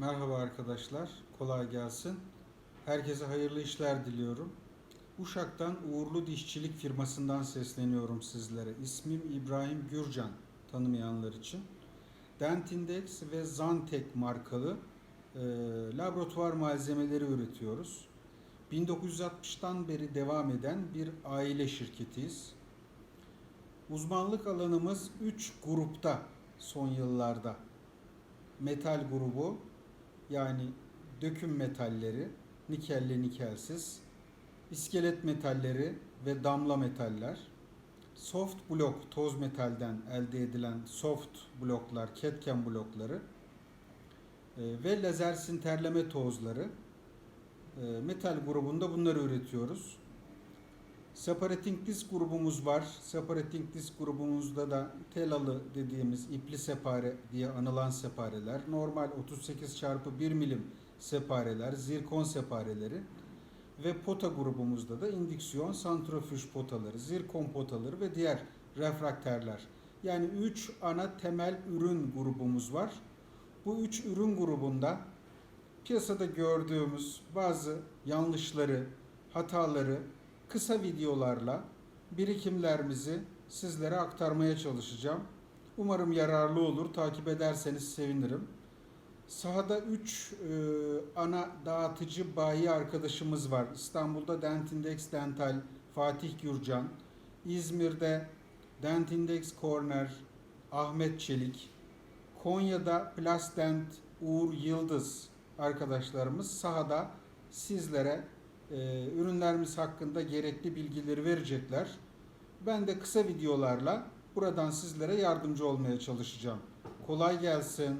Merhaba arkadaşlar, kolay gelsin. Herkese hayırlı işler diliyorum. Uşak'tan Uğurlu Dişçilik firmasından sesleniyorum sizlere. İsmim İbrahim Gürcan, tanımayanlar için. Dentindex ve Zantek markalı e, laboratuvar malzemeleri üretiyoruz. 1960'tan beri devam eden bir aile şirketiyiz. Uzmanlık alanımız 3 grupta son yıllarda. Metal grubu yani döküm metalleri, nikelli nikelsiz, iskelet metalleri ve damla metaller, soft blok toz metalden elde edilen soft bloklar, ketken blokları e, ve lazer sinterleme tozları e, metal grubunda bunları üretiyoruz. Separating disk grubumuz var. Separating disk grubumuzda da telalı dediğimiz ipli separe diye anılan separeler, normal 38 çarpı 1 milim separeler, zirkon separeleri ve pota grubumuzda da indüksiyon santrifüj potaları, zirkon potaları ve diğer refrakterler. Yani 3 ana temel ürün grubumuz var. Bu 3 ürün grubunda piyasada gördüğümüz bazı yanlışları, hataları kısa videolarla birikimlerimizi sizlere aktarmaya çalışacağım. Umarım yararlı olur. Takip ederseniz sevinirim. Sahada 3 ana dağıtıcı bayi arkadaşımız var. İstanbul'da Dentindex Dental Fatih Gürcan, İzmir'de Dentindex Corner Ahmet Çelik, Konya'da Plasdent Uğur Yıldız arkadaşlarımız sahada sizlere e, ürünlerimiz hakkında gerekli bilgileri verecekler. Ben de kısa videolarla buradan sizlere yardımcı olmaya çalışacağım. Kolay gelsin.